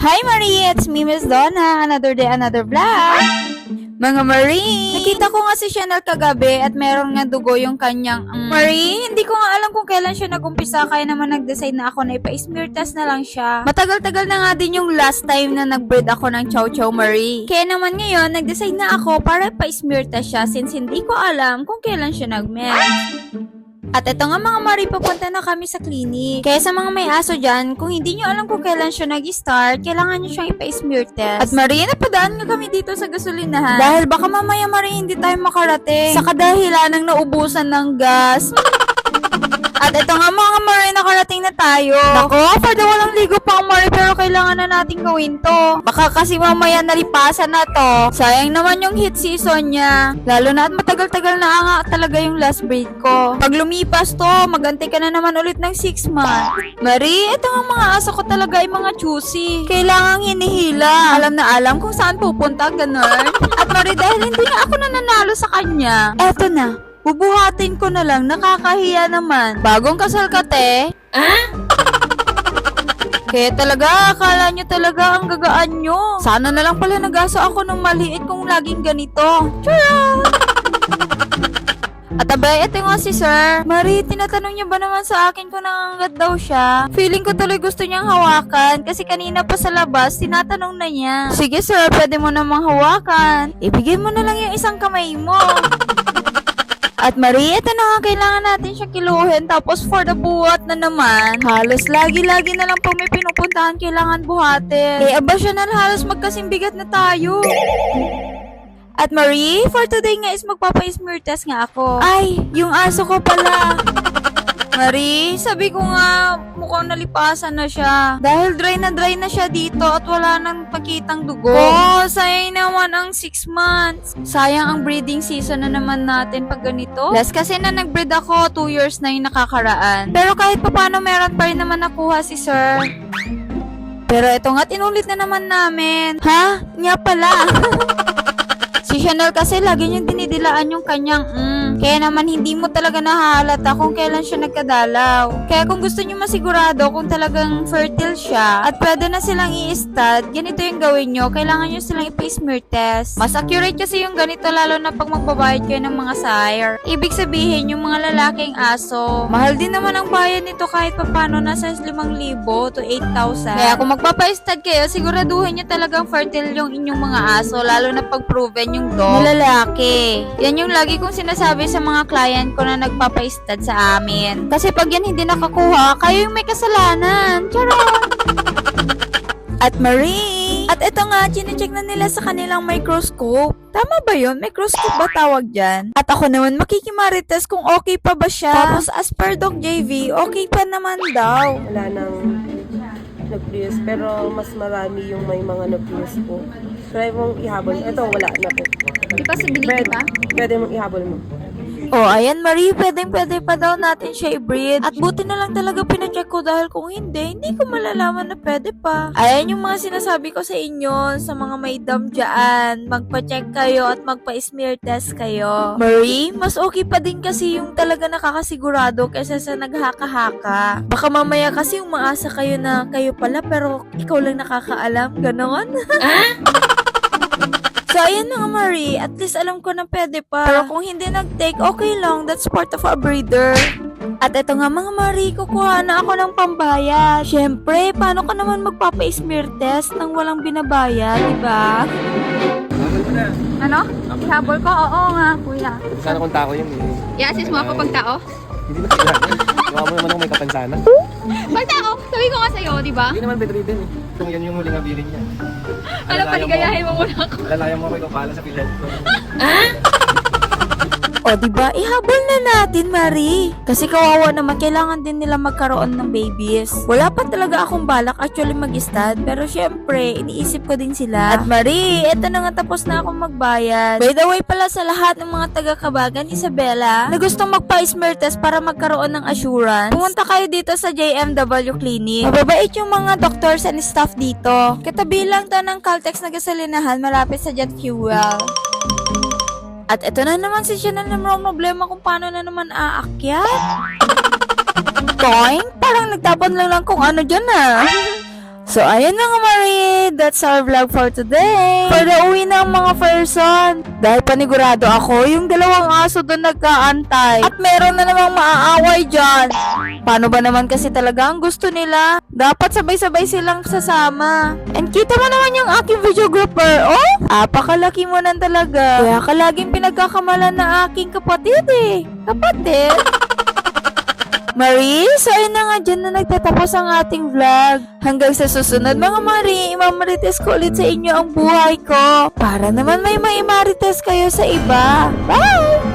Hi Marie, it's me Miss Donna. Another day, another vlog. Mga Marie, nakita ko nga si Chanel kagabi at meron nga dugo yung kanyang mm. Marie, hindi ko nga alam kung kailan siya nagumpisa kaya naman nag-decide na ako na ipa-smear test na lang siya. Matagal-tagal na nga din yung last time na nag-breed ako ng Chow Chow Marie. Kaya naman ngayon, nag-decide na ako para pa-smear test siya since hindi ko alam kung kailan siya nag-mens. At ito nga mga Mari, papunta na kami sa clinic. Kaya sa mga may aso dyan, kung hindi nyo alam kung kailan siya nag-start, kailangan nyo siyang ipa-smear test. At Mari, napadaan nga kami dito sa gasolinahan. Dahil baka mamaya Mari, hindi tayo makarating. Sa kadahilan ng naubusan ng gas. At ito nga mga Mari, nakarating na tayo. Nako, the walang ligo pa Mari, pero kailangan na natin gawin to. Baka kasi mamaya nalipasan na to. Sayang naman yung hit season niya. Lalo na at matagal-tagal na nga talaga yung last breed ko. Pag lumipas to, magantay ka na naman ulit ng 6 months. Mari, ito nga mga aso ko talaga ay mga choosy. Kailangang hinihila. Alam na alam kung saan pupunta, ganun. At Mari, dahil hindi na ako nananalo sa kanya, eto na. Bubuhatin ko na lang, nakakahiya naman. Bagong kasal ka, te? Kaya talaga, akala nyo talaga ang gagaan nyo. Sana na lang pala nag-asa ako ng maliit kung laging ganito. Tara! At abay, ito nga si Sir. Marie, tinatanong niya ba naman sa akin kung nangangat daw siya? Feeling ko tuloy gusto niyang hawakan kasi kanina pa sa labas, tinatanong na niya. Sige sir, pwede mo namang hawakan. Ibigay mo na lang yung isang kamay mo. At Marie, ito na nga, kailangan natin siya kiluhin. Tapos for the buhat na naman, halos lagi-lagi na lang po may pinupuntahan kailangan buhatin. Eh, aba siya na halos magkasimbigat na tayo. At Marie, for today nga is magpapa-smear test nga ako. Ay, yung aso ko pala. Marie, sabi ko nga, mukhang nalipasan na siya. Dahil dry na dry na siya dito at wala nang pakitang dugo. Oh, sayang naman ang 6 months. Sayang ang breeding season na naman natin pag ganito. Last kasi na nag-breed ako, 2 years na yung nakakaraan. Pero kahit papano meron pa rin naman nakuha si sir. Pero ito nga, tinulit na naman namin. Ha? Nga pala. Si Chanel kasi lagi niyang dinidilaan yung kanyang mm. Kaya naman hindi mo talaga nahahalata kung kailan siya nagkadalaw. Kaya kung gusto niyo masigurado kung talagang fertile siya at pwede na silang i-stud, ganito yung gawin niyo. Kailangan niyo silang i-smear test. Mas accurate kasi yung ganito lalo na pag magbabayad kayo ng mga sire. Ibig sabihin yung mga lalaking aso. Mahal din naman ang bayad nito kahit papano nasa 5,000 to 8,000. Kaya kung magpapa-stud kayo, siguraduhin niyo talagang fertile yung inyong mga aso lalo na pag proven yung dog lalaki. Yan yung lagi kong sinasabi sa mga client ko na nagpapa-stud sa amin. Kasi pag yan hindi nakakuha, kayo yung may kasalanan. Charot! At Marie! At ito nga, chinecheck na nila sa kanilang microscope. Tama ba yun? Microscope ba tawag dyan? At ako naman makikimarites kung okay pa ba siya. Tapos as per Doc JV, okay pa naman daw. wala nang nucleus pero mas marami yung may mga nucleus po. Try mong ihabol. Ito wala na po. Di possibility Pwede, ba? pwede mong ihabol mo. Oh, ayan Marie, pwedeng pwede pa daw natin siya i-breed. At buti na lang talaga pinacheck ko dahil kung hindi, hindi ko malalaman na pwede pa. Ayan yung mga sinasabi ko sa inyo, sa mga may dam dyan. Magpa-check kayo at magpa-smear test kayo. Marie, mas okay pa din kasi yung talaga nakakasigurado kaysa sa naghaka-haka. Baka mamaya kasi umaasa kayo na kayo pala pero ikaw lang nakakaalam. Ganon? So, ayan mga Marie, at least alam ko na pwede pa. Pero kung hindi nag-take, okay lang. That's part of a breeder. At eto nga mga Marie, kukuha na ako ng pambayad. Siyempre, paano ka naman magpapa-smear test nang walang binabayad, di ba? Ano? Ihabol ko? Oo nga, kuya. Sana kung tao yun eh. I-assist mo ako pag tao? Hindi na kailangan. Gawa mo naman ako may kapansanan. Pag tao, sabi ko nga sa'yo, di ba? Hindi naman bedridden eh. Kung yan yung huling abilin niya. Alam, paligayahin mo muna ako. Alalayan mo ako ikaw pala sa pilat ko. O, di ba? Ihabol na natin, Marie. Kasi kawawa naman, kailangan din nila magkaroon ng babies. Wala pa talaga akong balak actually mag-stud, pero syempre, iniisip ko din sila. At Marie, eto na nga tapos na akong magbayad. By the way pala sa lahat ng mga taga-kabagan, Isabela, na gustong magpa-smear test para magkaroon ng assurance, pumunta kayo dito sa JMW Clinic. Mababait yung mga doctors and staff dito. Katabi lang to ng Caltex na gasolinahan malapit sa jet fuel. At ito na naman si Chanel na may problema kung paano na naman aakyat. Toing? Parang nagtapon lang lang kung ano dyan ah. So, ayun mga Marie, that's our vlog for today. The uwi ng mga person. Dahil panigurado ako, yung dalawang aso doon nagkaantay. At meron na namang maaaway dyan. Paano ba naman kasi talaga ang gusto nila? Dapat sabay-sabay silang sasama. And kita mo naman yung aking videographer, oh? Apakalaki mo nan talaga. Kaya ka laging pinagkakamalan na aking kapatid eh. Kapatid? Marie, so ayun na nga dyan na nagtatapos ang ating vlog. Hanggang sa susunod mga Marie, imamarites ko ulit sa inyo ang buhay ko. Para naman may maimarites kayo sa iba. Bye!